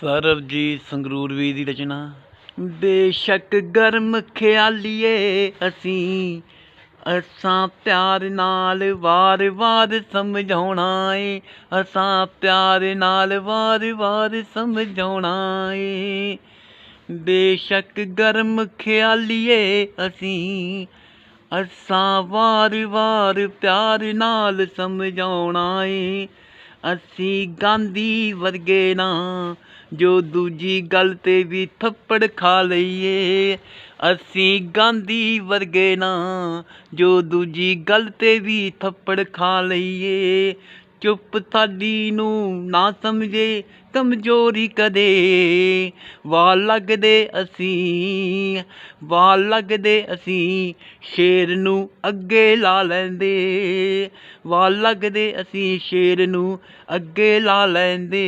ਸਰਬਜੀਤ ਸੰਗਰੂਰ ਵੀ ਦੀ ਰਚਨਾ। ਬੇਸ਼ੱਕ ਗਰਮ ਖਿਆਲੀਏ ਅਸੀਂ, ਅਸਾਂ ਪਿਆਰ ਨਾਲ ਵਾਰ-ਵਾਰ ਸਮਝਾਉਣਾ ਏ ਅਸਾਂ ਪਿਆਰ ਨਾਲ ਵਾਰ-ਵਾਰ ਸਮਝਾਉਣਾ ਏ ਬੇਸ਼ੱਕ ਗਰਮ ਖਿਆਲੀਏ ਅਸੀਂ, ਅਸਾਂ ਵਾਰ-ਵਾਰ ਪਿਆਰ ਨਾਲ ਸਮਝਾਉਣਾ ਏ ਅਸੀਂ ਗਾਂਧੀ ਵਰਗੇ ਨਾ ਜੋ ਦੂਜੀ ਗੱਲ ਤੇ ਵੀ ਥੱਪੜ ਖਾ ਲਈਏ। ਅਸੀਂ ਗਾਂਧੀ ਵਰਗੇ ਨਾ, ਜੋ ਦੂਜੀ ਗੱਲ ਤੇ ਵੀ ਥੱਪੜ ਖਾ ਲਈਏ। ਚੁੱਪ ਸਾਡੀ ਨੂੰ ਨਾ ਸਮਝੇ, ਕਮਜ਼ੋਰੀ ਕਦੇ। ਵਾਲ ਲੱਗਦੇ ਅਸੀਂ ਵਾਲ ਲੱਗਦੇ ਅਸੀਂ, ਸ਼ੇਰ ਨੂੰ ਅੱਗੇ ਲਾ ਲੈਂਦੇ। ਵਾਲ ਲੱਗਦੇ ਅਸੀਂ, ਸ਼ੇਰ ਨੂੰ ਅੱਗੇ ਲਾ ਲੈਂਦੇ।